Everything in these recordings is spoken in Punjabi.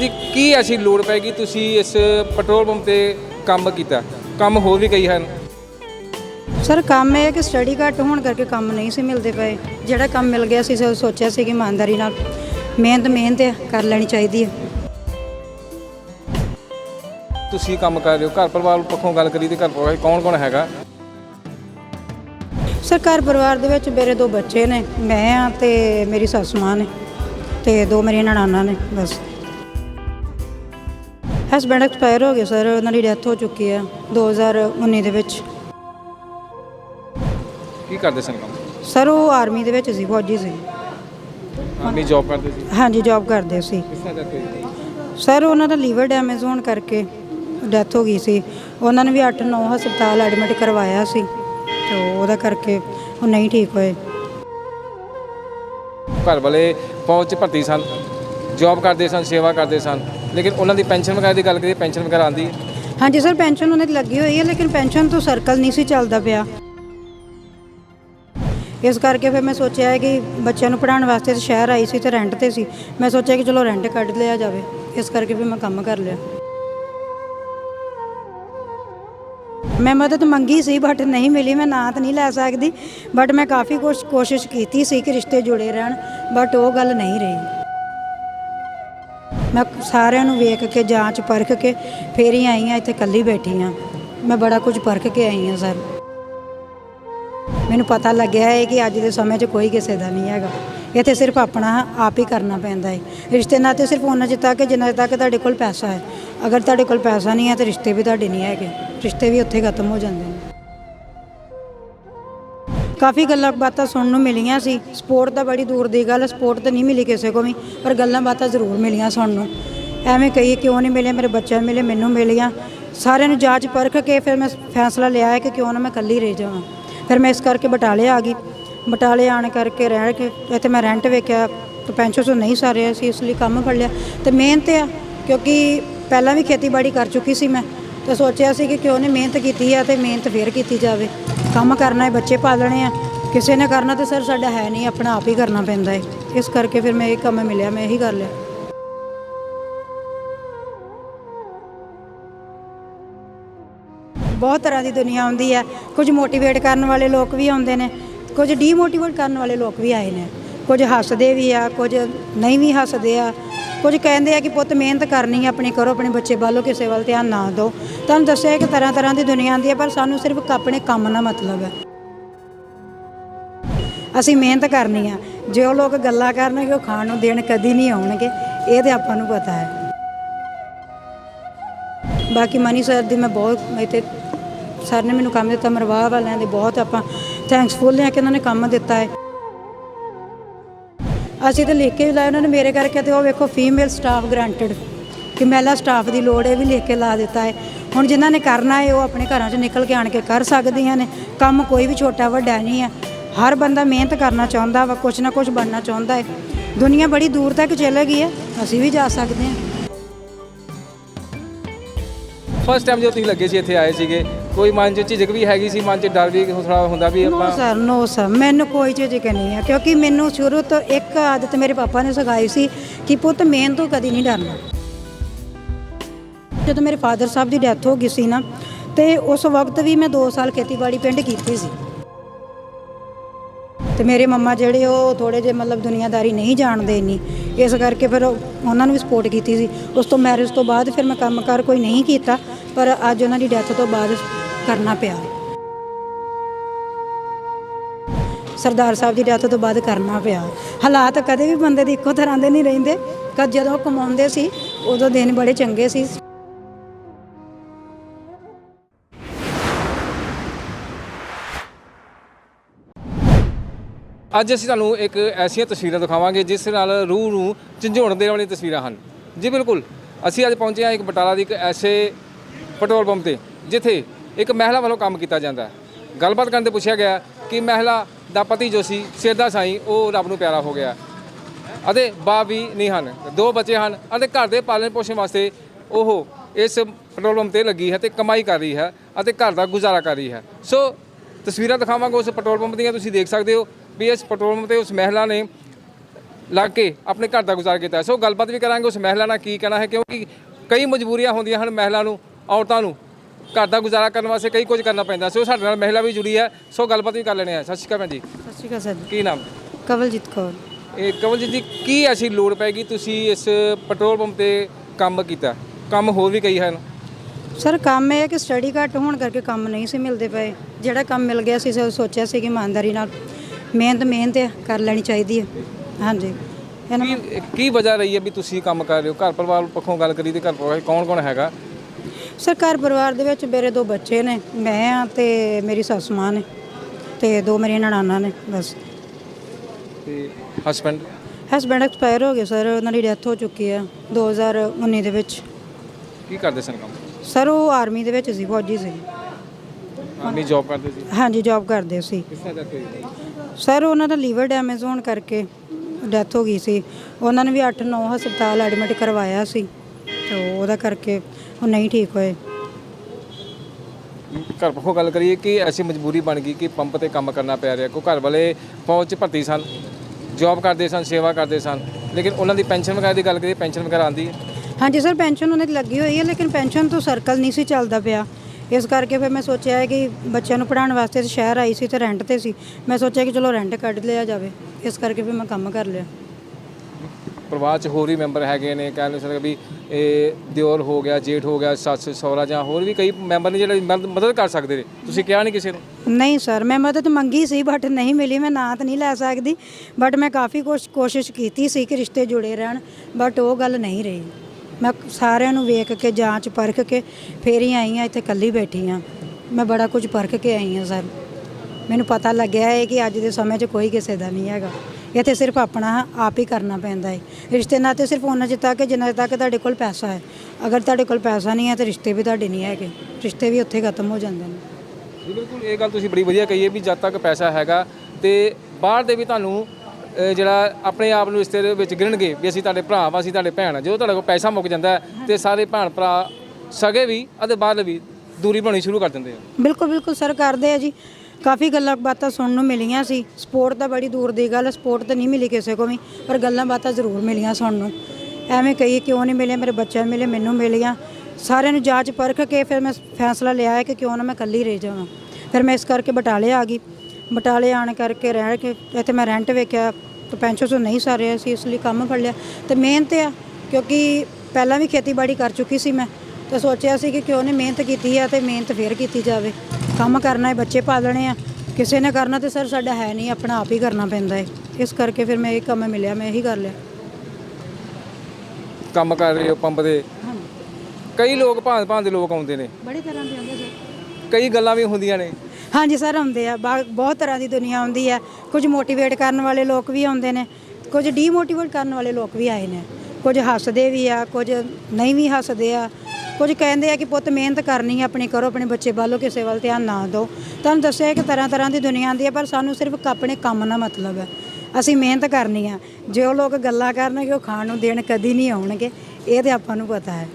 ਜੀ ਕੀ ਐਸੀ ਲੋੜ ਪੈ ਗਈ ਤੁਸੀਂ ਇਸ ਪੈਟਰੋਲ ਪੰਪ ਤੇ ਕੰਮ ਕੀਤਾ? ਕੰਮ ਹੋਰ ਵੀ ਕਈ ਹਨ। ਸਰ ਕੰਮ ਇਹ ਹੈ ਕਿ ਸਟੱਡੀ ਘੱਟ ਹੋਣ ਕਰਕੇ ਕੰਮ ਨਹੀਂ ਸੀ ਮਿਲਦੇ ਪਏ। ਜਿਹੜਾ ਕੰਮ ਮਿਲ ਗਿਆ ਸੀ ਸੋ- ਸੋਚਿਆ ਸੀ ਕਿ ਇਮਾਨਦਾਰੀ ਨਾਲ ਮਿਹਨਤ ਮਿਹਨਤ ਕਰ ਲੈਣੀ ਚਾਹੀਦੀ ਹੈ। ਤੁਸੀਂ ਕੰਮ ਕਰ ਰਹੇ ਹੋ। ਘਰ ਪਰਿਵਾਰ ਪੱਖੋਂ ਗੱਲ ਕਰੀ ਤੇ ਘਰ ਪਰਿਵਾਰ ਕੌਣ ਕੌਣ ਹੈਗਾ? ਸਰ ਘਰ ਪਰਿਵਾਰ ਦੇ ਵਿੱਚ ਮੇਰੇ ਦੋ ਬੱਚੇ ਨੇ। ਮੈਂ ਆ ਤੇ ਮੇਰੀ ਸੱਸ ਮਾਂ ਨੇ ਤੇ ਦੋ ਮੇਰੀਆਂ ਨਣਾਨਾਂ ਨੇ ਬਸ। ਹਸਬੈਂਡ ਐਕਸਪਾਇਰ ਹੋ ਗਏ ਸਰ ਉਹਨਾਂ ਦੀ ਡੈਥ ਹੋ ਚੁੱਕੀ ਹੈ 2019 ਦੇ ਵਿੱਚ। ਕੀ ਕਰਦੇ ਸਨ ਕੰਮ ਸਰ ਉਹ ਆਰਮੀ ਦੇ ਵਿੱਚ ਸੀ ਫੌਜੀ ਸੀ। ਆਪਣੀ ਜੌਬ ਕਰਦੇ ਸੀ? ਹਾਂਜੀ ਜੌਬ ਕਰਦੇ ਸੀ। ਕਿਸ ਤਰ੍ਹਾਂ ਕਰਦੇ ਸੀ? ਸਰ ਉਹਨਾਂ ਦਾ ਲੀਵਰ ਡੈਮੇਜ ਹੋਣ ਕਰਕੇ ਡੈਥ ਹੋ ਗਈ ਸੀ। ਉਹਨਾਂ ਨੇ ਵੀ 8-9 ਹਸਪਤਾਲ ਐਡਮਿਟ ਕਰਵਾਇਆ ਸੀ ਤੇ ਉਹਦਾ ਕਰਕੇ ਉਹ ਨਹੀਂ ਠੀਕ ਹੋਏ। ਘਰ ਵਾਲੇ ਫੌਜ 'ਚ ਭਰਤੀ ਸਨ ਜੌਬ ਕਰਦੇ ਸਨ ਸੇਵਾ ਕਰਦੇ ਸਨ। ਲੇਕਿਨ ਉਹਨਾਂ ਦੀ ਪੈਨਸ਼ਨ ਵਗੈਰਾ ਦੀ ਗੱਲ ਕਰੀਏ, ਪੈਨਸ਼ਨ ਵਗੈਰਾ ਆਉਂਦੀ ਹੈ। ਹਾਂਜੀ ਸਰ, ਪੈਨਸ਼ਨ ਉਹਨਾਂ ਦੀ ਲੱਗੀ ਹੋਈ ਹੈ, ਲੇਕਿਨ ਪੈਨਸ਼ਨ ਤੋਂ ਸਰਕਲ ਨਹੀਂ ਸੀ ਚੱਲਦਾ ਪਿਆ। ਇਸ ਕਰਕੇ ਫਿਰ ਮੈਂ ਸੋਚਿਆ ਹੈ ਕਿ ਬੱਚਿਆਂ ਨੂੰ ਪੜ੍ਹਾਉਣ ਵਾਸਤੇ ਸ਼ਹਿਰ ਆਈ ਸੀ ਤੇ ਰੈਂਟ ਤੇ ਸੀ। ਮੈਂ ਸੋਚਿਆ ਕਿ ਚਲੋ ਰੈਂਟ ਕੱਢ ਲਿਆ ਜਾਵੇ। ਇਸ ਕਰਕੇ ਫਿਰ ਮੈਂ ਕੰਮ ਕਰ ਲਿਆ। ਮੈਂ ਮਦਦ ਮੰਗੀ ਸੀ ਬਟ ਨਹੀਂ ਮਿਲੀ। ਮੈਂ ਨਾਂ ਤਾਂ ਨਹੀਂ ਲੈ ਸਕਦੀ ਬਟ ਮੈਂ ਕਾਫੀ ਕੁਛ ਕੋਸ਼ਿਸ਼ ਕੀਤੀ ਸੀ ਕਿ ਰਿਸ਼ਤੇ ਜੁੜੇ ਰਹਿਣ ਬਟ ਉਹ ਗੱਲ ਨਹੀਂ ਰਹੀ। ਮੈਂ ਸਾਰਿਆਂ ਨੂੰ ਵੇਖ ਕੇ, ਜਾਂਚ ਪਰਖ ਕੇ ਫੇਰ ਹੀ ਆਈ ਹਾਂ, ਇੱਥੇ ਇਕੱਲੀ ਬੈਠੀ ਹਾਂ। ਮੈਂ ਬੜਾ ਕੁਝ ਪਰਖ ਕੇ ਆਈ ਹਾਂ, ਸਰ। ਮੈਨੂੰ ਪਤਾ ਲੱਗਿਆ ਹੈ ਕਿ ਅੱਜ ਦੇ ਸਮੇਂ 'ਚ ਕੋਈ ਕਿਸੇ ਦਾ ਨਹੀਂ ਹੈਗਾ। ਇੱਥੇ ਸਿਰਫ ਆਪਣਾ ਆਪ ਹੀ ਕਰਨਾ ਪੈਂਦਾ ਹੈ। ਰਿਸ਼ਤੇ ਨਾਤੇ ਸਿਰਫ ਉਹਨਾਂ ਚਿਰ ਤੱਕ, ਜਿੰਨਾ ਚਿਰ ਤੱਕ ਤੁਹਾਡੇ ਕੋਲ ਪੈਸਾ ਹੈ। ਅਗਰ ਤੁਹਾਡੇ ਕੋਲ ਪੈਸਾ ਨਹੀਂ ਹੈ, ਤਾਂ ਰਿਸ਼ਤੇ ਵੀ ਤੁਹਾਡੇ ਨਹੀਂ ਹੈਗੇ। ਰਿਸ਼ਤੇ ਵੀ ਉੱਥੇ ਖਤਮ ਹੋ ਜਾਂਦੇ ਨੇ। ਕਾਫੀ ਗੱਲਾਂ ਬਾਤਾਂ ਸੁਣਨ ਨੂੰ ਮਿਲੀਆਂ ਸੀ। ਸਪੋਰਟ ਤਾਂ ਬੜੀ ਦੂਰ ਦੀ ਗੱਲ ਸਪੋਰਟ ਤਾਂ ਨਹੀਂ ਮਿਲੀ ਕਿਸੇ ਕੋ ਵੀ, ਪਰ ਗੱਲਾਂ ਬਾਤਾਂ ਜ਼ਰੂਰ ਮਿਲੀਆਂ ਸੁਣਨ ਨੂੰ। ਐਵੇਂ ਕਹੀ ਕਿਉਂ ਨਹੀਂ ਮਿਲੇ, ਮੇਰੇ ਬੱਚਿਆਂ ਨੂੰ ਮਿਲੇ, ਮੈਨੂੰ ਮਿਲੀਆਂ। ਸਾਰਿਆਂ ਨੂੰ ਜਾਂਚ ਪਰਖ ਕੇ ਫਿਰ ਮੈਂ ਫੈਸਲਾ ਲਿਆ ਹੈ ਕਿ ਕਿਉਂ ਨਾ ਮੈਂ ਇਕੱਲੀ ਰਹਿ ਜਾਵਾਂ। ਫਿਰ ਮੈਂ ਇਸ ਕਰਕੇ ਬਟਾਲੇ ਆ ਗਈ। ਬਟਾਲੇ ਆਣ ਕਰਕੇ ਰਹਿ ਕੇ ਇੱਥੇ ਮੈਂ ਰੈਂਟ ਵੇਖਿਆ, ਤੇ ਪੈਨਸ਼ਨ ਤੋਂ ਨਹੀਂ ਸਾਰੇ ਸੀ ਇਸ ਲਈ ਕੰਮ ਫੜ ਲਿਆ। ਤੇ ਮਿਹਨਤ ਆ, ਕਿਉਂਕਿ ਪਹਿਲਾਂ ਵੀ ਖੇਤੀਬਾੜੀ ਕਰ ਚੁੱਕੀ ਸੀ ਮੈਂ। ਤੇ ਸੋਚਿਆ ਸੀ ਕਿ ਕਿਉਂ ਨਹੀਂ ਮਿਹਨਤ ਕੀਤੀ ਆ ਤੇ ਮਿਹਨਤ ਫੇਰ ਕੀਤੀ ਜਾਵੇ। ਕੰਮ ਕਰਨਾ ਹੈ ਬੱਚੇ ਪਾਲਣੇ ਆ। ਕਿਸੇ ਨੇ ਕਰਨਾ ਤੇ ਸਰ ਸਾਡਾ ਹੈ ਨਹੀਂ ਆਪਣਾ ਆਪ ਹੀ ਕਰਨਾ ਪੈਂਦਾ ਹੈ ਇਸ ਕਰਕੇ ਫਿਰ ਮੈਂ ਇਹ ਕੰਮ ਮਿਲਿਆ, ਮੈਂ ਇਹੀ ਕਰ ਲਿਆ ਬਹੁਤ ਤਰ੍ਹਾਂ ਦੀ ਦੁਨੀਆ ਆਉਂਦੀ ਹੈ ਕੁਝ ਮੋਟੀਵੇਟ ਕਰਨ ਵਾਲੇ ਲੋਕ ਵੀ ਆਉਂਦੇ ਨੇ, ਕੁਝ ਡੀਮੋਟੀਵੇਟ ਕਰਨ ਵਾਲੇ ਲੋਕ ਵੀ ਆਏ ਨੇ। ਕੁਝ ਹੱਸਦੇ ਵੀ ਆ, ਕੁਝ ਨਹੀਂ ਵੀ ਹੱਸਦੇ ਆ। ਕੁਝ ਕਹਿੰਦੇ ਆ ਕਿ ਪੁੱਤ ਮਿਹਨਤ ਕਰਨੀ ਹੈ ਆਪਣੀ ਕਰੋ, ਆਪਣੇ ਬੱਚੇ ਵੱਲੋਂ ਕਿਸੇ ਵੱਲ ਧਿਆਨ ਨਾ ਦਿਓ। ਤੁਹਾਨੂੰ ਦੱਸਿਆ ਕਿ ਤਰ੍ਹਾਂ ਤਰ੍ਹਾਂ ਦੀ ਦੁਨੀਆ ਆਉਂਦੀ ਹੈ ਪਰ ਸਾਨੂੰ ਸਿਰਫ ਆਪਣੇ ਕੰਮ ਨਾਲ ਮਤਲਬ ਹੈ। ਅਸੀਂ ਮਿਹਨਤ ਕਰਨੀ ਆ। ਜੇ ਉਹ ਲੋਕ ਗੱਲਾਂ ਕਰਨਗੇ, ਉਹ ਖਾਣ ਨੂੰ ਦੇਣ ਕਦੀ ਨਹੀਂ ਆਉਣਗੇ। ਇਹ ਤੇ ਆਪਾਂ ਨੂੰ ਪਤਾ ਹੈ। ਬਾਕੀ ਮਨੀ ਸਰ ਦੀ ਮੈਂ ਬਹੁਤ ਇੱਥੇ ਸਰ ਨੇ ਮੈਨੂੰ ਕੰਮ ਦਿੱਤਾ ਮਰਵਾਹ ਵਾਲਿਆਂ ਦੇ ਬਹੁਤ ਆਪਾਂ ਥੈਂਕਸਫੁਲ ਹਾਂ ਕਿ ਉਹਨਾਂ ਨੇ ਕੰਮ ਦਿੱਤਾ ਹੈ। ਅਸੀਂ ਤਾਂ ਲਿਖ ਕੇ ਵੀ ਲਾਇਆ ਉਹਨਾਂ ਨੇ ਮੇਰੇ ਕਰਕੇ ਤੇ ਉਹ ਵੇਖੋ ਫੀਮੇਲ ਸਟਾਫ ਗਰੰਟਡ ਕਿ ਮਹਿਲਾ ਸਟਾਫ ਦੀ ਲੋੜ ਹੈ ਇਹ ਵੀ ਲਿਖ ਕੇ ਲਾ ਦਿੱਤਾ ਹੈ। ਹੁਣ ਜਿਨ੍ਹਾਂ ਨੇ ਕਰਨਾ ਹੈ, ਉਹ ਆਪਣੇ ਘਰਾਂ 'ਚ ਨਿਕਲ ਕੇ ਆਣ ਕੇ ਕਰ ਸਕਦੀਆਂ ਨੇ। ਕੰਮ ਕੋਈ ਵੀ ਛੋਟਾ ਵੱਡਾ ਨਹੀਂ ਹੈ। ਹਰ ਬੰਦਾ ਮਿਹਨਤ ਕਰਨਾ ਚਾਹੁੰਦਾ ਵਾ, ਕੁਛ ਨਾ ਕੁਛ ਬਣਨਾ ਚਾਹੁੰਦਾ ਹੈ। ਦੁਨੀਆ ਬੜੀ ਦੂਰ ਤੱਕ ਚਲੇ ਗਈ ਹੈ, ਅਸੀਂ ਵੀ ਜਾ ਸਕਦੇ ਹਾਂ। ਫਸਟ ਟਾਈਮ ਜਦੋਂ ਤੁਸੀਂ ਲੱਗੇ ਸੀ ਇੱਥੇ ਆਏ ਸੀਗੇ ਕੋਈ ਮਨ 'ਚ ਝਿਜਕ ਵੀ ਹੈਗੀ ਸੀ ਮਨ 'ਚ ਡਰ ਵੀ ਥੋੜਾ ਹੁੰਦਾ ਵੀ ਨੋ ਆਪਾਂ ਸਰ ਨੋ ਸਰ ਮੈਨੂੰ ਕੋਈ ਝਿਜਕ ਨਹੀਂ ਹੈ ਕਿਉਂਕਿ ਮੈਨੂੰ ਸ਼ੁਰੂ ਤੋਂ ਇੱਕ ਆਦਤ ਮੇਰੇ ਪਾਪਾ ਨੇ ਸਿਖਾਈ ਸੀ ਕਿ ਪੁੱਤ ਮਿਹਨਤ ਤੋਂ ਕਦੀ ਨਹੀਂ ਡਰਨਾ। ਜਦੋਂ ਮੇਰੇ ਫਾਦਰ ਸਾਹਿਬ ਦੀ ਡੈਥ ਹੋ ਗਈ ਸੀ ਨਾ ਤੇ ਉਸ ਵਕਤ ਵੀ ਮੈਂ 2 ਸਾਲ ਖੇਤੀਬਾੜੀ ਪਿੰਡ ਕੀਤੀ ਸੀ। ਤੇ ਮੇਰੇ ਮੰਮਾ ਜਿਹੜੇ ਉਹ ਥੋੜੇ ਜਿਹੇ ਮਤਲਬ ਦੁਨੀਆਦਾਰੀ ਨਹੀਂ ਜਾਣਦੇ ਇੰਨੀ ਇਸ ਕਰਕੇ ਫਿਰ ਉਹ- ਉਹਨਾਂ ਨੂੰ ਵੀ ਸਪੋਰਟ ਕੀਤੀ ਸੀ। ਉਸ ਤੋਂ ਮੈਰਿਜ ਤੋਂ ਬਾਅਦ ਫਿਰ ਮੈਂ ਕੰਮਕਾਰ ਕੋਈ ਨਹੀਂ ਕੀਤਾ। ਪਰ ਅੱਜ ਉਹਨਾਂ ਦੀ ਡੈਥ ਤੋਂ ਬਾਅਦ ਕਰਨਾ ਪਿਆ। ਸਰਦਾਰ ਸਾਹਿਬ ਦੀ ਡੈਥ ਤੋਂ ਬਾਅਦ ਕਰਨਾ ਪਿਆ। ਹਾਲਾਤ ਕਦੇ ਵੀ ਬੰਦੇ ਦੇ ਇੱਕੋ ਤਰ੍ਹਾਂ ਦੇ ਨਹੀਂ ਰਹਿੰਦੇ। ਕਦ ਜਦੋਂ ਕਮਾਉਂਦੇ ਸੀ, ਉਦੋਂ ਦਿਨ ਬੜੇ ਚੰਗੇ ਸੀ। ਅੱਜ ਅਸੀਂ ਤੁਹਾਨੂੰ ਇੱਕ ਐਸੀਆਂ ਤਸਵੀਰਾਂ ਦਿਖਾਵਾਂਗੇ, ਜਿਸ ਨਾਲ ਰੂਹ ਨੂੰ ਝੰਜੋਣ ਦੇ ਵਾਲੀਆਂ ਤਸਵੀਰਾਂ ਹਨ। ਜੀ ਬਿਲਕੁਲ, ਅਸੀਂ ਅੱਜ ਪਹੁੰਚੇ ਹਾਂ ਇੱਕ ਬਟਾਲਾ ਦੀ ਇੱਕ ਐਸੇ ਪੈਟਰੋਲ ਪੰਪ ਤੇ, ਜਿੱਥੇ ਇੱਕ ਮਹਿਲਾ ਵੱਲੋਂ ਕੰਮ ਕੀਤਾ ਜਾਂਦਾ ਗੱਲਬਾਤ ਕਰਨ ਤੇ ਪੁੱਛਿਆ ਗਿਆ ਕਿ ਮਹਿਲਾ ਦਾ ਪਤੀ ਜੋ ਸੀ ਸਿਰਦਾ ਸ਼ਾਈ, ਉਹ ਰੱਬ ਨੂੰ ਪਿਆਰਾ ਹੋ ਗਿਆ। ਅਤੇ ਬਾਪ ਵੀ ਨਹੀਂ ਹਨ, ਦੋ ਬੱਚੇ ਹਨ ਅਤੇ ਘਰ ਦੇ ਪਾਲਣ ਪੋਸ਼ਣ ਵਾਸਤੇ ਉਹ ਇਸ ਪੈਟਰੋਲ ਪੰਪ ਤੇ ਲੱਗੀ ਹੈ ਤੇ ਕਮਾਈ ਕਰ ਰਹੀ ਹੈ ਅਤੇ ਘਰ ਦਾ ਗੁਜ਼ਾਰਾ ਕਰ ਰਹੀ ਹੈ। ਸੋ, ਤਸਵੀਰਾਂ ਦਿਖਾਵਾਂਗੇ ਉਸ ਪੈਟਰੋਲ ਪੰਪ ਦੀਆਂ, ਤੁਸੀਂ ਦੇਖ ਸਕਦੇ ਹੋ ਵੀ ਇਸ ਪੈਟਰੋਲ ਪੰਪ ਤੇ ਉਸ ਮਹਿਲਾ ਨੇ ਲੱਗ ਕੇ ਆਪਣੇ ਘਰ ਦਾ ਗੁਜ਼ਾਰਾ ਕੀਤਾ ਸੋ ਗੱਲਬਾਤ ਵੀ ਕਰਾਂਗੇ, ਉਸ ਮਹਿਲਾ ਨਾਲ ਕੀ ਕਹਿਣਾ ਹੈ, ਕਿਉਂਕਿ ਕਈ ਮਜਬੂਰੀਆਂ ਹੁੰਦੀਆਂ ਹਨ ਮਹਿਲਾ ਨੂੰ ਔਰਤਾਂ ਨੂੰ ਘਰ ਦਾ ਗੁਜ਼ਾਰਾ ਕਰਨ ਵਾਸਤੇ ਕਈ ਕੁਝ ਕਰਨਾ ਪੈਂਦਾ ਸੋ। ਸਾਡੇ ਨਾਲ ਮਹਿਲਾ ਵੀ ਜੁੜੀ ਹੈ ਸੋ ਗੱਲਬਾਤ ਵੀ ਕਰ ਲੈਣੇ ਆ ਸਤਿ ਸ਼੍ਰੀ ਅਕਾਲ ਭੈਣ ਜੀ। ਸਤਿ ਸ਼੍ਰੀ ਅਕਾਲ ਸਰ ਕੀ ਨਾਮ? ਕਵਲਜੀਤ ਕੌਰ। ਇਹ ਕਵਲਜੀਤ ਜੀ ਕੀ ਐਸੀ ਲੋੜ ਪੈਗੀ ਤੁਸੀਂ ਇਸ ਪੈਟਰੋਲ ਪੰਪ ਤੇ ਕੰਮ ਕੀਤਾ? ਕੰਮ ਹੋਰ ਵੀ ਕਈ ਹਨ। ਸਰ ਕੰਮ ਇਹ ਹੈ ਕਿ ਸਟੱਡੀ ਘੱਟ ਹੋਣ ਕਰਕੇ ਕੰਮ ਨਹੀਂ ਸੀ ਮਿਲਦੇ ਪਏ। ਜਿਹੜਾ ਕੰਮ ਮਿਲ ਗਿਆ ਸੀ ਸੋ ਸੋਚਿਆ ਸੀ ਕਿ ਇਮਾਨਦਾਰੀ ਨਾਲ ਮਿਹਨਤ ਮਿਹਨਤ ਹੈ, ਕਰ ਲੈਣੀ ਚਾਹੀਦੀ ਹੈ। ਹਾਂਜੀ। ਇਹਨਾਂ ਕੀ ਕੀ ਵਜ੍ਹਾ ਰਹੀ ਹੈ ਵੀ ਤੁਸੀਂ ਕੰਮ ਕਰ ਰਹੇ ਹੋ? ਘਰ ਪਰਿਵਾਰ ਪੱਖੋਂ ਗੱਲ ਕਰੀ ਤੇ ਘਰ ਪਰਿਵਾਰ ਕੌਣ ਕੌਣ ਹੈਗਾ? ਸਰਕਾਰ ਪਰਿਵਾਰ ਦੇ ਵਿੱਚ ਮੇਰੇ ਦੋ ਬੱਚੇ ਨੇ ਮੈਂ ਆ ਤੇ ਮੇਰੀ ਸੱਸ ਮਾਂ ਨੇ ਤੇ ਦੋ ਮੇਰੀਆਂ ਨਣਾਨਾਂ ਨੇ ਬਸ। ਤੇ ਹਸਬੰਡ ਹਸਬੈਂਡ ਐਕਸਪਾਇਰ ਹੋ ਗਏ ਸਰ ਉਹਨਾਂ ਦੀ ਡੈਥ ਹੋ ਚੁੱਕੀ ਹੈ 2019 ਦੇ ਵਿੱਚ। ਕੀ ਕਰਦੇ ਸਨ ਕੰਮ? ਸਰ ਉਹ ਆਰਮੀ ਦੇ ਵਿੱਚ ਸੀ ਫੌਜੀ ਸੀ। ਆਰਮੀ ਜੌਬ ਕਰਦੇ ਸੀ? ਹਾਂਜੀ ਜੌਬ ਕਰਦੇ ਸੀ। ਕਿਸ ਤਰ੍ਹਾਂ ਸਰ ਉਹਨਾਂ ਦਾ ਲੀਵਰ ਡੈਮੇਜ ਹੋਣ ਕਰਕੇ ਡੈਥ ਹੋ ਗਈ ਸੀ। ਉਹਨਾਂ ਨੇ ਵੀ 8-9 ਹਸਪਤਾਲ ਐਡਮਿਟ ਕਰਵਾਇਆ ਸੀ ਤੇ ਉਹਦਾ ਕਰਕੇ ਉਹ ਨਹੀਂ ਠੀਕ ਹੋਏ। ਘਰ ਪੱਖੋਂ ਗੱਲ ਕਰੀਏ ਕਿ ਐਸੀ ਮਜਬੂਰੀ ਬਣ ਗਈ ਕਿ ਪੰਪ ਤੇ ਕੰਮ ਕਰਨਾ ਪੈ ਰਿਹਾ ਕੋ ਘਰ ਵਾਲੇ ਫੌਜ 'ਚ ਭਰਤੀ ਸਨ ਜੌਬ ਕਰਦੇ ਸਨ ਸੇਵਾ ਕਰਦੇ ਸਨ ਲੇਕਿਨ ਉਹਨਾਂ ਦੀ ਪੈਨਸ਼ਨ ਵਗੈਰਾ ਦੀ ਗੱਲ ਕਰੀਏ ਪੈਨਸ਼ਨ ਵਗੈਰਾ ਆਉਂਦੀ ਹੈ? ਹਾਂਜੀ ਸਰ ਪੈਨਸ਼ਨ ਉਹਨਾਂ ਦੀ ਲੱਗੀ ਹੋਈ ਹੈ ਲੇਕਿਨ ਪੈਨਸ਼ਨ ਤੋਂ ਸਰਕਲ ਨਹੀਂ ਸੀ ਚੱਲਦਾ ਪਿਆ। ਇਸ ਕਰਕੇ ਫਿਰ ਮੈਂ ਸੋਚਿਆ ਹੈ ਕਿ ਬੱਚਿਆਂ ਨੂੰ ਪੜ੍ਹਾਉਣ ਵਾਸਤੇ ਤੇ ਸ਼ਹਿਰ ਆਈ ਸੀ ਤੇ ਰੈਂਟ ਤੇ ਸੀ। ਮੈਂ ਸੋਚਿਆ ਕਿ ਚਲੋ ਰੈਂਟ ਕੱਢ ਲਿਆ ਜਾਵੇ। ਇਸ ਕਰਕੇ ਫਿਰ ਮੈਂ ਕੰਮ ਕਰ ਲਿਆ। ਪਰਿਵਾਰ 'ਚ ਹੋਰ ਵੀ ਮੈਂਬਰ ਹੈਗੇ ਨੇ ਕਹਿ ਨਹੀਂ ਸਕਦੇ ਵੀ ਇਹ ਦਿਓਰ ਹੋ ਗਿਆ, ਜੇਠ ਹੋ ਗਿਆ, ਸੱਸ, ਸਹੁਰਾ ਜਾਂ ਹੋਰ ਵੀ ਕਈ ਮੈਂਬਰ ਨੇ ਜਿਹੜੇ ਮਦਦ ਮਦਦ ਕਰ ਸਕਦੇ ਨੇ। ਤੁਸੀਂ ਕਿਹਾ ਨਹੀਂ ਕਿਸੇ ਨੂੰ? ਨਹੀਂ ਸਰ, ਮੈਂ ਮਦਦ ਮੰਗੀ ਸੀ ਬਟ ਨਹੀਂ ਮਿਲੀ, ਮੈਂ ਨਾਂ ਤਾਂ ਨਹੀਂ ਲੈ ਸਕਦੀ। ਬਟ ਮੈਂ ਕਾਫੀ ਕੁਛ ਕੋਸ਼ਿਸ਼ ਕੀਤੀ ਸੀ ਕਿ ਰਿਸ਼ਤੇ ਜੁੜੇ ਰਹਿਣ ਬਟ ਉਹ ਗੱਲ ਨਹੀਂ ਰਹੀ। ਮੈਂ ਸਾਰਿਆਂ ਨੂੰ ਵੇਖ ਕੇ, ਜਾਂਚ ਪਰਖ ਕੇ, ਫੇਰ ਹੀ ਆਈ ਹਾਂ, ਇੱਥੇ ਇਕੱਲੀ ਬੈਠੀ ਹਾਂ। ਮੈਂ ਬੜਾ ਕੁਝ ਪਰਖ ਕੇ ਆਈ ਹਾਂ, ਸਰ। ਮੈਨੂੰ ਪਤਾ ਲੱਗਿਆ ਹੈ ਕਿ ਅੱਜ ਦੇ ਸਮੇਂ 'ਚ ਕੋਈ ਕਿਸੇ ਦਾ ਨਹੀਂ ਹੈਗਾ। ਇੱਥੇ ਸਿਰਫ ਆਪਣਾ ਆਪ ਹੀ ਕਰਨਾ ਪੈਂਦਾ ਹੈ ਰਿਸ਼ਤੇ ਨਾਤੇ ਸਿਰਫ ਉਹਨਾਂ ਚਿਰ ਤੱਕ ਜਿੰਨਾ ਤੱਕ ਤੁਹਾਡੇ ਕੋਲ ਪੈਸਾ ਹੈ। ਅਗਰ ਤੁਹਾਡੇ ਕੋਲ ਪੈਸਾ ਨਹੀਂ ਹੈ ਤਾਂ ਰਿਸ਼ਤੇ ਵੀ ਤੁਹਾਡੇ ਨਹੀਂ ਹੈਗੇ। ਰਿਸ਼ਤੇ ਵੀ ਉੱਥੇ ਖਤਮ ਹੋ ਜਾਂਦੇ ਨੇ। ਜੀ ਬਿਲਕੁਲ ਇਹ ਗੱਲ ਤੁਸੀਂ ਬੜੀ ਵਧੀਆ ਕਹੀ ਹੈ ਵੀ ਜਦ ਤੱਕ ਪੈਸਾ ਹੈਗਾ ਤੇ ਬਾਹਰ ਦੇ ਵੀ ਤੁਹਾਨੂੰ ਅਹ, ਜਿਹੜਾ ਆਪਣੇ ਆਪ ਨੂੰ ਰਿਸ਼ਤੇ ਦੇ ਵਿੱਚ ਗਿਣਨਗੇ ਵੀ ਅਸੀਂ ਤੁਹਾਡੇ ਭਰਾ ਵਾ ਅਸੀਂ ਤੁਹਾਡੇ ਭੈਣ ਆ ਜਦੋਂ ਤੁਹਾਡੇ ਕੋਲ ਪੈਸਾ ਮੁੱਕ ਜਾਂਦਾ ਹੈ, ਤੇ ਸਾਰੇ ਭੈਣ ਭਰਾ ਸਗੇ ਵੀ ਅਤੇ ਬਾਹਰਲੇ ਵੀ ਦੂਰੀ ਬਣਾਉਣੀ ਸ਼ੁਰੂ ਕਰ ਦਿੰਦੇ ਆ। ਬਿਲਕੁਲ ਬਿਲਕੁਲ ਸਰ ਕਰਦੇ ਆ ਜੀ। ਕਾਫੀ ਗੱਲਾਂ ਬਾਤਾਂ ਸੁਣਨ ਨੂੰ ਮਿਲੀਆਂ ਸੀ। ਸਪੋਰਟ ਤਾਂ ਬੜੀ ਦੂਰ ਦੀ ਗੱਲ ਸਪੋਰਟ ਤਾਂ ਨਹੀਂ ਮਿਲੀ ਕਿਸੇ ਕੋ ਵੀ, ਪਰ ਗੱਲਾਂ ਬਾਤਾਂ ਜ਼ਰੂਰ ਮਿਲੀਆਂ ਸੁਣਨ ਨੂੰ। ਐਵੇਂ ਕਹੀ ਕਿਉਂ ਨਹੀਂ ਮਿਲੇ, ਮੇਰੇ ਬੱਚਿਆਂ ਨੂੰ ਮਿਲੇ, ਮੈਨੂੰ ਮਿਲੀਆਂ। ਸਾਰਿਆਂ ਨੂੰ ਜਾਂਚ ਪਰਖ ਕੇ ਫਿਰ ਮੈਂ ਫੈਸਲਾ ਲਿਆ ਹੈ ਕਿ ਕਿਉਂ ਨਾ ਮੈਂ ਇਕੱਲੀ ਰਹਿ ਜਾਵਾਂ। ਫਿਰ ਮੈਂ ਇਸ ਕਰਕੇ ਬਟਾਲੇ ਆ ਗਈ। ਬਟਾਲੇ ਆਣ ਕਰਕੇ ਰਹਿ ਕੇ ਇੱਥੇ ਮੈਂ ਰੈਂਟ ਵੇਖਿਆ, ਤੇ ਪੈਨਸ਼ਨ ਤੋਂ ਨਹੀਂ ਸਰ ਰਿਹਾ ਸੀ, ਇਸ ਲਈ ਕੰਮ ਫੜ ਲਿਆ। ਤੇ ਮਿਹਨਤ ਆ, ਕਿਉਂਕਿ ਪਹਿਲਾਂ ਵੀ ਖੇਤੀਬਾੜੀ ਕਰ ਚੁੱਕੀ ਸੀ ਮੈਂ, ਤਾਂ ਸੋਚਿਆ ਸੀ ਕਿ ਕਿਉਂ ਨਹੀਂ ਮਿਹਨਤ ਕੀਤੀ ਆ ਤੇ ਮਿਹਨਤ ਫੇਰ ਕੀਤੀ ਜਾਵੇ। ਕੰਮ ਕਰਨਾ ਹੈ ਬੱਚੇ ਪਾਲਣੇ ਆ। ਕਿਸੇ ਨੇ ਕਰਨਾ ਤੇ ਸਰ ਸਾਡਾ ਹੈ ਨਹੀਂ ਆਪਣਾ ਆਪ ਹੀ ਕਰਨਾ ਪੈਂਦਾ ਹੈ। ਇਸ ਕਰਕੇ ਫਿਰ ਮੈਂ ਇਹ ਕੰਮ ਮਿਲਿਆ ਮੈਂ ਇਹੀ ਕਰ ਲਿਆ। ਕੰਮ ਕਰ ਰਹੇ ਹੋ ਪੰਪ ਦੇ? ਕਈ ਲੋਕ ਭਾਂਤ ਦੇ ਲੋਕ ਆਉਂਦੇ ਨੇ। ਬੜੀ ਤਰ੍ਹਾਂ ਦੇ ਹੁੰਦੇ ਸਰ। ਕਈ ਗੱਲਾਂ ਵੀ ਹੁੰਦੀਆਂ ਨੇ। ਹਾਂਜੀ ਸਰ ਆਉਂਦੇ ਆ। ਬਹੁਤ ਤਰ੍ਹਾਂ ਦੀ ਦੁਨੀਆ ਆਉਂਦੀ ਹੈ। ਕੁਝ ਮੋਟੀਵੇਟ ਕਰਨ ਵਾਲੇ ਲੋਕ ਵੀ ਆਉਂਦੇ ਨੇ। ਕੁਝ ਡੀਮੋਟੀਵੇਟ ਕਰਨ ਵਾਲੇ ਲੋਕ ਵੀ ਆਏ ਨੇ। ਕੁਝ ਹੱਸਦੇ ਵੀ ਆ ਕੁਝ ਨਹੀਂ ਵੀ ਹੱਸਦੇ ਆ। ਕੁਝ ਕਹਿੰਦੇ ਆ ਕਿ ਪੁੱਤ ਮਿਹਨਤ ਕਰਨੀ ਹੈ ਆਪਣੀ ਕਰੋ ਆਪਣੇ ਬੱਚੇ ਬਾਲੋ ਕਿਸੇ ਵੱਲ ਧਿਆਨ ਨਾ ਦਿਓ। ਤੁਹਾਨੂੰ ਦੱਸਿਆ ਕਿ ਤਰ੍ਹਾਂ ਤਰ੍ਹਾਂ ਦੀ ਦੁਨੀਆ ਆਉਂਦੀ ਹੈ ਪਰ ਸਾਨੂੰ ਸਿਰਫ ਆਪਣੇ ਕੰਮ ਨਾਲ ਮਤਲਬ ਹੈ ਅਸੀਂ ਮਿਹਨਤ ਕਰਨੀ ਆ। ਜੇ ਉਹ ਲੋਕ ਗੱਲਾਂ ਕਰਨਗੇ ਉਹ ਖਾਣ ਨੂੰ ਦੇਣ ਕਦੀ ਨਹੀਂ ਆਉਣਗੇ। ਇਹ ਤੇ ਆਪਾਂ ਨੂੰ ਪਤਾ ਹੈ।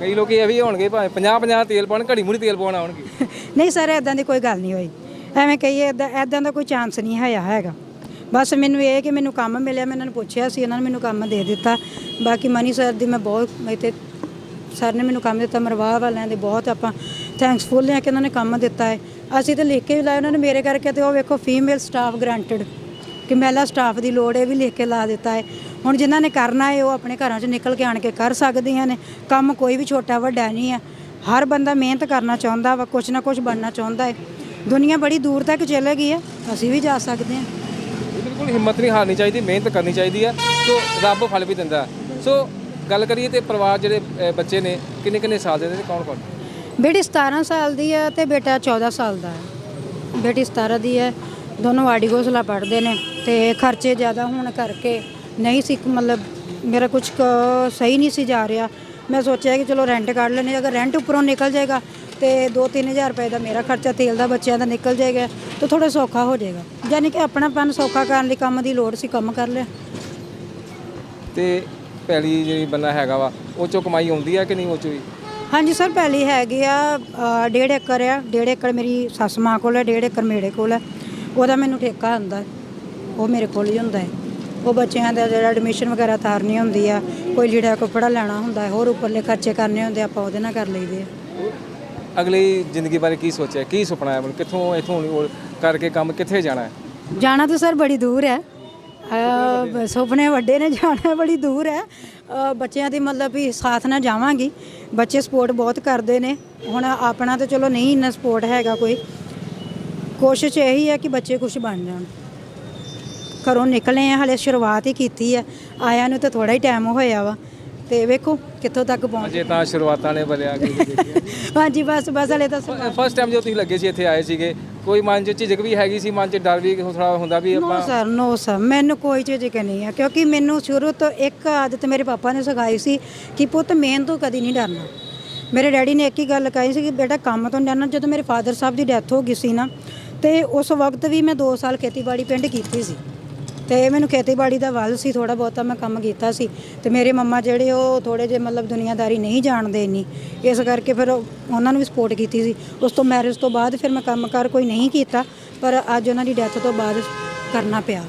ਕਈ ਲੋਕ ਇਹ ਵੀ ਹੋਣਗੇ ਭਾਵੇਂ 50 50 ਤੇਲ ਪਾਉਣ ਘੜੀ ਮੁੜੀ ਤੇਲ ਪਾਉਣ ਆਉਣਗੇ। ਨਹੀਂ ਸਰ ਐਦਾਂ ਦੀ ਕੋਈ ਗੱਲ ਨਹੀਂ ਹੋਈ। ਐਵੇਂ ਕਹੀਏ ਐਦਾਂ ਦਾ ਕੋਈ ਚਾਂਸ ਨਹੀਂ ਹੋਇਆ ਹੈਗਾ। ਬਸ ਮੈਨੂੰ ਇਹ ਕਿ ਮੈਨੂੰ ਕੰਮ ਮਿਲਿਆ, ਮੈਂ ਇਹਨਾਂ ਨੂੰ ਪੁੱਛਿਆ ਸੀ, ਇਹਨਾਂ ਨੇ ਮੈਨੂੰ ਕੰਮ ਦੇ ਦਿੱਤਾ। ਬਾਕੀ ਮਨੀ ਸਰ ਦੀ ਮੈਂ ਬਹੁਤ ਇੱਥੇ ਸਰ ਨੇ ਮੈਨੂੰ ਕੰਮ ਦਿੱਤਾ ਮਰਵਾਹ ਵਾਲਿਆਂ ਦੇ ਬਹੁਤ ਆਪਾਂ ਥੈਂਕਸਫੁਲ ਹਾਂ ਕਿ ਉਹਨਾਂ ਨੇ ਕੰਮ ਦਿੱਤਾ ਹੈ। ਅਸੀਂ ਤਾਂ ਲਿਖ ਕੇ ਵੀ ਲਾਇਆ ਉਹਨਾਂ ਨੇ ਮੇਰੇ ਕਰਕੇ ਤੇ ਉਹ ਵੇਖੋ ਫੀਮੇਲ ਸਟਾਫ ਗਰੰਟਡ ਕਿ ਮਹਿਲਾ ਸਟਾਫ ਦੀ ਲੋੜ ਹੈ ਵੀ ਲਿਖ ਕੇ ਲਾ ਦਿੱਤਾ ਹੈ। ਹੁਣ ਜਿਨ੍ਹਾਂ ਨੇ ਕਰਨਾ ਹੈ, ਉਹ ਆਪਣੇ ਘਰਾਂ 'ਚ ਨਿਕਲ ਕੇ ਆਣ ਕੇ ਕਰ ਸਕਦੀਆਂ ਨੇ। ਕੰਮ ਕੋਈ ਵੀ ਛੋਟਾ ਵੱਡਾ ਨਹੀਂ ਹੈ। ਹਰ ਬੰਦਾ ਮਿਹਨਤ ਕਰਨਾ ਚਾਹੁੰਦਾ ਵਾ, ਕੁਛ ਨਾ ਕੁਛ ਬਣਨਾ ਚਾਹੁੰਦਾ ਹੈ। ਦੁਨੀਆ ਬੜੀ ਦੂਰ ਤੱਕ ਚਲੇ ਗਈ ਹੈ, ਅਸੀਂ ਵੀ ਜਾ ਸਕਦੇ ਹਾਂ। ਬਿਲਕੁਲ ਹਿੰਮਤ ਨਹੀਂ ਹਾਰਨੀ ਚਾਹੀਦੀ, ਮਿਹਨਤ ਕਰਨੀ ਚਾਹੀਦੀ ਹੈ, ਸੋ ਰੱਬ ਫਲ ਵੀ ਦਿੰਦਾ ਸੋ ਗੱਲ ਕਰੀਏ ਤੇ ਪਰਿਵਾਰ ਜਿਹੜੇ ਬੱਚੇ ਨੇ, ਕਿੰਨੇ ਕਿੰਨੇ ਸਾਲ ਦੇ ਨੇ ਕੌਣ ਕੌਣ? ਬੇਟੀ 17 ਸਾਲ ਦੀ ਹੈ ਤੇ ਬੇਟਾ 14 ਸਾਲ ਦਾ ਹੈ। ਬੇਟੀ 17 ਦੀ ਹੈ, ਦੋਨੋਂ ਆੜੀ ਗੋਸਲਾ ਪੜ੍ਹਦੇ ਨੇ ਤੇ ਖਰਚੇ ਜ਼ਿਆਦਾ ਹੋਣ ਕਰਕੇ ਨਹੀਂ ਸੀ ਮਤਲਬ ਮੇਰਾ ਕੁਝ ਸਹੀ ਨਹੀਂ ਸੀ ਜਾ ਰਿਹਾ। ਮੈਂ ਸੋਚਿਆ ਕਿ ਚਲੋ ਰੈਂਟ ਕੱਢ ਲੈਣੇ ਅਗਰ ਰੈਂਟ ਉੱਪਰੋਂ ਨਿਕਲ ਜਾਏਗਾ ਤੇ 2-3000 ਰੁਪਏ ਦਾ ਮੇਰਾ ਖਰਚਾ ਤੇਲ ਦਾ ਬੱਚਿਆਂ ਦਾ ਨਿਕਲ ਜਾਏਗਾ, ਤਾਂ ਥੋੜਾ ਸੌਖਾ ਹੋ ਜਾਏਗਾ। ਯਾਨੀ ਕਿ ਆਪਣਾਪਨ ਸੌਖਾ ਕਰਨ ਲਈ ਕੰਮ ਦੀ ਲੋੜ ਸੀ ਕੰਮ ਕਰ ਲਿਆ। ਤੇ ਪਹਿਲੀ ਜਿਹੜੀ ਬੰਦਾ ਹੈਗਾ ਵਾ ਉਹ ਚੋਂ ਕਮਾਈ ਆਉਂਦੀ ਹੈ ਕਿ ਨਹੀਂ ਉਹ ਚੋਂ ਵੀ ਹਾਂਜੀ ਸਰ ਪਹਿਲੀ ਹੈਗੀ ਆ ਅ, ਡੇਢ ਏਕੜ ਆ ਡੇਢ ਏਕੜ ਮੇਰੀ ਸੱਸ ਮਾਂ ਕੋਲ ਹੈ ਡੇਢ ਏਕੜ ਮੇਰੇ ਕੋਲ ਹੈ ਉਹਦਾ ਮੈਨੂੰ ਠੇਕਾ ਹੁੰਦਾ ਹੈ। ਉਹ ਮੇਰੇ ਕੋਲ ਹੀ ਹੁੰਦਾ ਹੈ। ਉਹ ਬੱਚਿਆਂ ਦਾ ਜਿਹੜਾ ਐਡਮਿਸ਼ਨ ਵਗੈਰਾ ਤਾਰਨੀ ਹੁੰਦੀ ਆ ਕੋਈ ਲੀੜਾ ਕੱਪੜਾ ਲੈਣਾ ਹੁੰਦਾ ਹੈ ਹੋਰ ਉੱਪਰਲੇ ਖਰਚੇ ਕਰਨੇ ਹੁੰਦੇ ਆ, ਆਪਾਂ ਉਹਦੇ ਨਾਲ ਕਰ ਲਈਦੇ ਆ। ਅਗਲੀ ਜ਼ਿੰਦਗੀ ਬਾਰੇ ਕੀ ਸੋਚਿਆ ਕੀ ਸੁਪਨਾ ਹੈ? ਮਤਲਬ ਕਿੱਥੋਂ ਇਥੋਂ ਕਰਕੇ ਕੰਮ ਕਿੱਥੇ ਜਾਣਾ ਹੈ? ਜਾਣਾ ਤਾਂ ਸਰ ਬੜੀ ਦੂਰ ਹੈ। ਅਹ ਸੁਪਨੇ ਵੱਡੇ ਨੇ ਜਾਣਾ ਬੜੀ ਦੂਰ ਹੈ। ਅਹ ਬੱਚਿਆਂ ਦੀ ਮਤਲਬ ਵੀ ਸਾਥ ਨਾਲ ਜਾਵਾਂਗੀ। ਬੱਚੇ ਸਪੋਰਟ ਬਹੁਤ ਕਰਦੇ ਨੇ। ਹੁਣ ਆਪਣਾ ਤਾਂ ਚਲੋ ਨਹੀਂ ਇੰਨਾ ਸਪੋਰਟ ਹੈਗਾ ਕੋਈ। ਕੋਸ਼ਿਸ਼ ਇਹੀ ਹੈ ਕਿ ਬੱਚੇ ਕੁਝ ਬਣ ਜਾਣ। ਘਰੋਂ ਨਿਕਲੇ ਆ ਹਲੇ ਸ਼ੁਰੂਆਤ ਹੀ ਕੀਤੀ ਹੈ। ਆਇਆਂ ਨੂੰ ਤਾਂ ਥੋੜਾ ਹੀ ਟਾਈਮ ਹੋਇਆ ਵਾ। ਤੇ ਵੇਖੋ ਕਿੱਥੋਂ ਤੱਕ ਪਹੁੰਚ ਅਜੇ ਤਾਂ ਸ਼ੁਰੂਆਤਾਂ ਨੇ ਬਲਿਆ ਹਾਂਜੀ ਬਸ ਬਸ ਹਲੇ ਤਾਂ ਫਸਟ ਟਾਈਮ ਜਦੋਂ ਤੁਸੀਂ ਲੱਗੇ ਸੀ ਇੱਥੇ ਆਏ ਸੀਗੇ। ਕੋਈ ਮਨ 'ਚ ਝਿਜਕ ਵੀ ਹੈਗੀ ਸੀ ਮਨ 'ਚ ਡਰ ਵੀ ਥੋੜਾ ਹੁੰਦਾ ਵੀ ਨੋ ਆਪਾਂ ਸਰ ਨੋ ਸਰ ਮੈਨੂੰ ਕੋਈ ਚੀਜ਼ ਕਿ ਨਹੀਂ ਹੈ ਕਿਉਂਕਿ ਮੈਨੂੰ ਸ਼ੁਰੂ ਤੋਂ ਇੱਕ ਆਦਤ ਮੇਰੇ ਪਾਪਾ ਨੇ ਸਿਖਾਈ ਸੀ ਕਿ ਪੁੱਤ ਮਿਹਨਤ ਤੋਂ ਕਦੀ ਨਹੀਂ ਡਰਨਾ। ਮੇਰੇ ਡੈਡੀ ਨੇ ਇੱਕ ਹੀ ਗੱਲ ਕਹੀ ਸੀ ਕਿ ਬੇਟਾ ਕੰਮ ਤੋਂ ਨਹੀਂ ਡਰਨਾ ਜਦੋਂ ਮੇਰੇ ਫਾਦਰ ਸਾਹਿਬ ਦੀ ਡੈਥ ਹੋ ਗਈ ਸੀ ਨਾ ਤੇ ਉਸ ਵਕਤ ਵੀ ਮੈਂ 2 ਸਾਲ ਖੇਤੀਬਾੜੀ ਪਿੰਡ ਕੀਤੀ ਸੀ। ਤੇ ਮੈਨੂੰ ਖੇਤੀਬਾੜੀ ਦਾ ਵੱਲ ਸੀ ਥੋੜਾ ਬਹੁਤਾ ਮੈਂ ਕੰਮ ਕੀਤਾ ਸੀ ਤੇ ਮੇਰੇ ਮੰਮਾ ਜਿਹੜੇ ਉਹ ਥੋੜੇ ਜਿਹੇ ਮਤਲਬ ਦੁਨੀਆਦਾਰੀ ਨਹੀਂ ਜਾਣਦੇ ਇੰਨੀ। ਇਸ ਕਰਕੇ ਫਿਰ ਉਹਨਾਂ ਨੂੰ ਵੀ ਸਪੋਰਟ ਕੀਤੀ ਸੀ। ਉਸ ਤੋਂ ਮੈਰਿਜ ਤੋਂ ਬਾਅਦ ਫਿਰ ਮੈਂ ਕੰਮਕਾਰ ਕੋਈ ਨਹੀਂ ਕੀਤਾ, ਪਰ ਅੱਜ ਉਹਨਾਂ ਦੀ ਡੈਥ ਤੋਂ ਬਾਅਦ ਕਰਨਾ ਪਿਆ।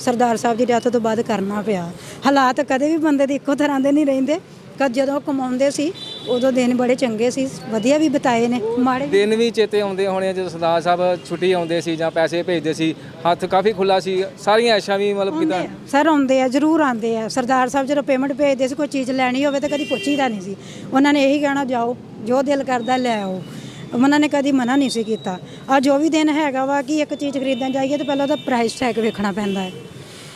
ਸਰਦਾਰ ਸਾਹਿਬ ਦੀ ਡੈਥ ਤੋਂ ਬਾਅਦ ਕਰਨਾ ਪਿਆ। ਹਾਲਾਤ ਕਦੇ ਵੀ ਬੰਦੇ ਦੇ ਇੱਕੋ ਤਰ੍ਹਾਂ ਦੇ ਨਹੀਂ ਰਹਿੰਦੇ। ਕਦ ਜਦੋਂ ਕਮਾਉਂਦੇ ਸੀ ਉਦੋਂ ਦਿਨ ਬੜੇ ਚੰਗੇ ਸੀ ਵਧੀਆ ਵੀ ਬਿਤਾਏ ਨੇ ਮਾੜੇ ਦਿਨ ਵੀ ਚੇਤੇ ਆਉਂਦੇ ਹੋਣੇ ਆ ਜਦੋਂ ਸਰਦਾਰ ਸਾਹਿਬ ਛੁੱਟੀ ਆਉਂਦੇ ਸੀ ਜਾਂ ਪੈਸੇ ਭੇਜਦੇ ਸੀ ਹੱਥ ਕਾਫੀ ਖੁੱਲਾ ਸੀ ਸਾਰੀਆਂ ਐਸ਼ਾਂ ਵੀ ਮਤਲਬ ਕਿਦਾਂ? ਸਰ ਆਉਂਦੇ ਆ ਜ਼ਰੂਰ ਆਉਂਦੇ ਆ। ਸਰਦਾਰ ਸਾਹਿਬ ਜਦੋਂ ਪੇਮੈਂਟ ਭੇਜਦੇ ਸੀ ਕੋਈ ਚੀਜ਼ ਲੈਣੀ ਹੋਵੇ ਤਾਂ ਕਦੀ ਪੁੱਛੀਦਾ ਨਹੀਂ ਸੀ। ਉਹਨਾਂ ਨੇ ਇਹੀ ਕਹਿਣਾ ਜਾਓ ਜੋ ਦਿਲ ਕਰਦਾ ਲੈ ਆਓ। ਉਹਨਾਂ ਨੇ ਕਦੀ ਮਨਾ ਨਹੀਂ ਸੀ ਕੀਤਾ। ਆ ਜੋ ਵੀ ਦਿਨ ਹੈਗਾ ਵਾ ਕਿ ਇੱਕ ਚੀਜ਼ ਖਰੀਦਣ ਜਾਈਏ ਤਾਂ ਪਹਿਲਾਂ ਉਹਦਾ ਪ੍ਰਾਈਸ ਟੈਗ ਵੇਖਣਾ ਪੈਂਦਾ ਹੈ।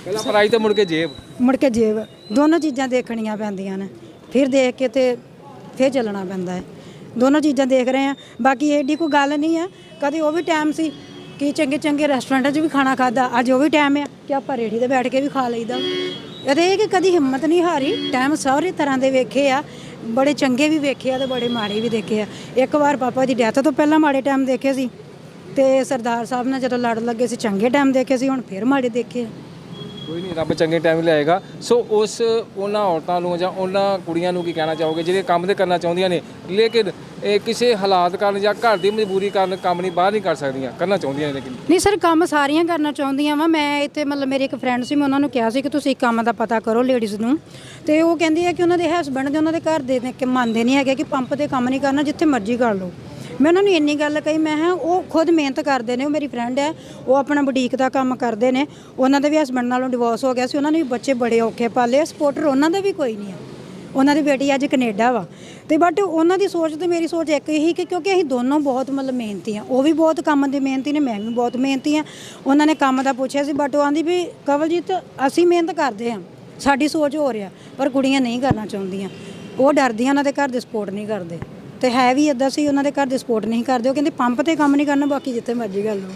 ਪਹਿਲਾਂ ਪਰਾਈ ਤੇ ਮੁੜ ਕੇ ਜੇਬ। ਮੁੜ ਕੇ ਜੇਬ। ਦੋਨੋਂ ਚੀਜ਼ਾਂ ਦੇਖਣੀਆਂ ਪੈਂਦੀਆਂ ਨੇ। ਫਿਰ ਦੇਖ ਕੇ ਤੇ ਇੱਥੇ ਚੱਲਣਾ ਪੈਂਦਾ ਹੈ। ਦੋਨੋਂ ਚੀਜ਼ਾਂ ਦੇਖ ਰਹੇ ਆ ਬਾਕੀ ਏਡੀ ਕੋਈ ਗੱਲ ਨਹੀਂ ਆ ਕਦੇ ਉਹ ਵੀ ਟਾਈਮ ਸੀ ਕਿ ਚੰਗੇ ਚੰਗੇ ਰੈਸਟੋਰੈਂਟਾਂ 'ਚ ਵੀ ਖਾਣਾ ਖਾਦਾ ਅੱਜ ਉਹ ਵੀ ਟਾਈਮ ਆ ਕਿ ਆਪਾਂ ਰੇੜੀ ਤੇ ਬੈਠ ਕੇ ਵੀ ਖਾ ਲਈਦਾ। ਇਹਦੇ ਇਹ ਕਿ ਕਦੀ ਹਿੰਮਤ ਨਹੀਂ ਹਾਰੀ। ਟਾਈਮ ਸਾਰੇ ਤਰ੍ਹਾਂ ਦੇ ਵੇਖੇ ਆ। ਬੜੇ ਚੰਗੇ ਵੀ ਵੇਖੇ ਆ ਤੇ ਬੜੇ ਮਾੜੇ ਵੀ ਦੇਖੇ ਆ। ਇੱਕ ਵਾਰ ਪਾਪਾ ਦੀ ਡੈਥ ਤੋਂ ਪਹਿਲਾਂ ਮਾੜੇ ਟਾਈਮ ਦੇਖੇ ਸੀ। ਤੇ ਸਰਦਾਰ ਸਾਹਿਬ ਨਾਲ ਜਦੋਂ ਲੜ ਲੱਗੇ ਸੀ, ਚੰਗੇ ਟਾਈਮ ਦੇਖੇ ਸੀ, ਹੁਣ ਫਿਰ ਮਾੜੇ ਦੇਖੇ ਆ। ਕੋਈ ਨਹੀਂ, ਰੱਬ ਚੰਗੇ ਟਾਈਮ ਲਿਆਏਗਾ ਸੋ ਉਸ ਉਹਨਾਂ ਔਰਤਾਂ ਨੂੰ ਜਾਂ ਉਹਨਾਂ ਕੁੜੀਆਂ ਨੂੰ ਕੀ ਕਹਿਣਾ ਚਾਹੋਗੇ ਜਿਹੜੇ ਕੰਮ ਤੇ ਕਰਨਾ ਚਾਹੁੰਦੀਆਂ ਨੇ, ਲੇਕਿਨ ਇਹ ਕਿਸੇ ਹਾਲਾਤ ਕਾਰਨ ਜਾਂ ਘਰ ਦੀ ਮਜਬੂਰੀ ਕਾਰਨ ਕੰਮ ਨਹੀਂ, ਬਾਹਰ ਨਹੀਂ ਕਰ ਸਕਦੀਆਂ, ਕਰਨਾ ਚਾਹੁੰਦੀਆਂ ਨੇ ਲੇਕਿਨ। ਨਹੀਂ ਸਰ, ਕੰਮ ਸਾਰੀਆਂ ਕਰਨਾ ਚਾਹੁੰਦੀਆਂ ਵਾ। ਮੈਂ ਇੱਥੇ ਮਤਲਬ ਮੇਰੇ ਇੱਕ ਫਰੈਂਡ ਸੀ, ਮੈਂ ਉਹਨਾਂ ਨੂੰ ਕਿਹਾ ਸੀ ਕਿ ਤੁਸੀਂ ਕੰਮ ਦਾ ਪਤਾ ਕਰੋ ਲੇਡੀਜ਼ ਨੂੰ। ਤੇ ਉਹ ਕਹਿੰਦੀ ਹੈ ਕਿ ਉਹਨਾਂ ਦੇ ਹਸਬੰਡ ਦੇ, ਉਹਨਾਂ ਦੇ ਘਰ ਦੇ ਨੇ, ਕਿ ਮੰਨਦੇ ਨਹੀਂ ਹੈਗੇ ਕਿ ਪੰਪ ਤੇ ਕੰਮ ਨਹੀਂ ਕਰਨਾ, ਜਿੱਥੇ ਮਰਜ਼ੀ ਕਰ ਲਓ। ਮੈਂ ਉਹਨਾਂ ਨੂੰ ਇੰਨੀ ਗੱਲ ਕਹੀ, ਮੈਂ ਹਾਂ ਉਹ ਖੁਦ ਮਿਹਨਤ ਕਰਦੇ ਨੇ, ਉਹ ਮੇਰੀ ਫਰੈਂਡ ਹੈ, ਉਹ ਆਪਣਾ ਬੁਟੀਕ ਦਾ ਕੰਮ ਕਰਦੇ ਨੇ, ਉਹਨਾਂ ਦੇ ਵੀ ਹਸਬੰਡ ਨਾਲੋਂ ਡਿਵੋਰਸ ਹੋ ਗਿਆ ਸੀ, ਉਹਨਾਂ ਨੇ ਵੀ ਬੱਚੇ ਬੜੇ ਔਖੇ ਪਾਲੇ ਸਪੋਰਟਰ ਉਹਨਾਂ ਦਾ ਵੀ ਕੋਈ ਨਹੀਂ ਆ। ਉਹਨਾਂ ਦੀ ਬੇਟੀ ਅੱਜ ਕੈਨੇਡਾ ਵਾ। ਤੇ ਬਟ ਉਹਨਾਂ ਦੀ ਸੋਚ ਤੇ ਮੇਰੀ ਸੋਚ ਇੱਕ ਹੀ ਕਿ ਕਿਉਂਕਿ ਅਸੀਂ ਦੋਨੋਂ ਬਹੁਤ ਮਤਲਬ ਮਿਹਨਤੀ ਆ, ਉਹ ਵੀ ਬਹੁਤ ਕੰਮ ਦੇ ਮਿਹਨਤੀ ਨੇ, ਮੈਂ ਵੀ ਬਹੁਤ ਮਿਹਨਤੀ ਆ। ਉਹਨਾਂ ਨੇ ਕੰਮ ਦਾ ਪੁੱਛਿਆ ਸੀ ਬਟ ਉਹ ਆਂਦੀ ਵੀ, ਕਵਲਜੀਤ, ਅਸੀਂ ਮਿਹਨਤ ਕਰਦੇ ਆ, ਸਾਡੀ ਸੋਚ ਹੋ ਰਿਹਾ ਪਰ ਕੁੜੀਆਂ ਨਹੀਂ ਕਰਨਾ ਚਾਹੁੰਦੀਆਂ। ਉਹ ਡਰਦੀਆਂ, ਉਹਨਾਂ ਦੇ ਘਰ ਦੇ ਸਪੋਰਟ ਨਹੀਂ ਕਰਦੇ। ਤੇ ਹੈ ਵੀ ਇਦਾਂ ਸੀ, ਉਹਨਾਂ ਦੇ ਘਰ ਦੇ ਸਪੋਰਟ ਨਹੀਂ ਕਰਦੇ, ਉਹ ਕਹਿੰਦੇ ਪੰਪ ਤੇ ਕੰਮ ਨਹੀਂ ਕਰਨਾ, ਬਾਕੀ ਜਿੱਥੇ ਮਰਜ਼ੀ ਕਰ ਲਓ।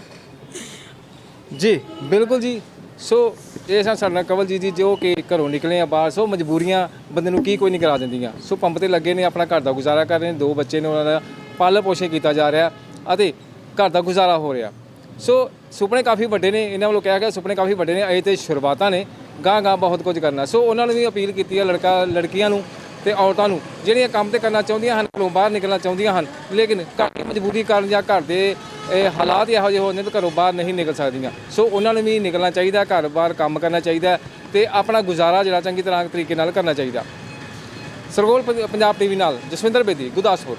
ਜੀ, ਬਿਲਕੁਲ ਜੀ। ਸੋ ਇਹ ਸਨ ਸਾਡੇ ਨਾਲ ਕਵਲ ਜੀ ਜੀ, ਜੋ ਕਿ ਘਰੋਂ ਨਿਕਲੇ ਆ ਬਾਹਰ ਸੋ ਮਜਬੂਰੀਆਂ ਬੰਦੇ ਨੂੰ ਕੀ ਕੋਈ ਨਹੀਂ ਕਰਾ ਦਿੰਦੀਆਂ। ਸੋ ਪੰਪ ਤੇ ਲੱਗੇ ਨੇ, ਆਪਣਾ ਘਰ ਦਾ ਗੁਜ਼ਾਰਾ ਕਰ ਰਹੇ ਨੇ, ਦੋ ਬੱਚੇ ਨੇ, ਉਹਨਾਂ ਦਾ ਪਾਲਣ ਪੋਸ਼ਣ ਕੀਤਾ ਜਾ ਰਿਹਾ ਅਤੇ ਘਰ ਦਾ ਗੁਜ਼ਾਰਾ ਹੋ ਰਿਹਾ। ਸੋ ਸੁਪਨੇ ਕਾਫੀ ਵੱਡੇ ਨੇ, ਇਹਨਾਂ ਵੱਲੋਂ ਕਿਹਾ ਗਿਆ ਸੁਪਨੇ ਕਾਫੀ ਵੱਡੇ ਨੇ, ਅਜੇ ਤੇ ਸ਼ੁਰੂਆਤਾਂ ਨੇ ਗਾਂ ਗਾਂ ਬਹੁਤ ਕੁਝ ਕਰਨਾ। ਸੋ ਉਹਨਾਂ ਨੂੰ ਵੀ ਅਪੀਲ ਕੀਤੀ ਹੈ ਲੜਕਾ ਲੜਕੀਆਂ ਨੂੰ ਤੇ ਔਰਤਾਂ ਨੂੰ ਜਿਹੜੀਆਂ ਕੰਮ ਤੇ ਕਰਨਾ ਚਾਹੁੰਦੀਆਂ ਹਨ, ਘਰੋਂ ਬਾਹਰ ਨਿਕਲਣਾ ਚਾਹੁੰਦੀਆਂ ਹਨ, ਲੇਕਿਨ ਘਰ ਦੀ ਮਜਬੂਰੀ ਕਾਰਨ ਜਾਂ ਘਰ ਦੇ, ਇਹ ਹਾਲਾਤ ਇਹੋ ਜਿਹੇ ਹੁੰਦੇ ਨੇ ਘਰੋਂ ਬਾਹਰ ਨਹੀਂ ਨਿਕਲ ਸਕਦੀਆਂ। ਸੋ ਉਹਨਾਂ ਨੂੰ ਵੀ ਨਿਕਲਣਾ ਚਾਹੀਦਾ, ਘਰ ਬਾਹਰ ਕੰਮ ਕਰਨਾ ਚਾਹੀਦਾ ਤੇ ਆਪਣਾ ਗੁਜ਼ਾਰਾ ਜਿਹੜਾ ਚੰਗੀ ਤਰ੍ਹਾਂ ਤਰੀਕੇ ਨਾਲ ਕਰਨਾ ਚਾਹੀਦਾ। ਸਰਗੋਲ ਪੰਜ- ਪੰਜਾਬ ਟੀਵੀ ਨਾਲ ਜਸਵਿੰਦਰ ਬੇਦੀ, ਗੁਰਦਾਸਪੁਰ।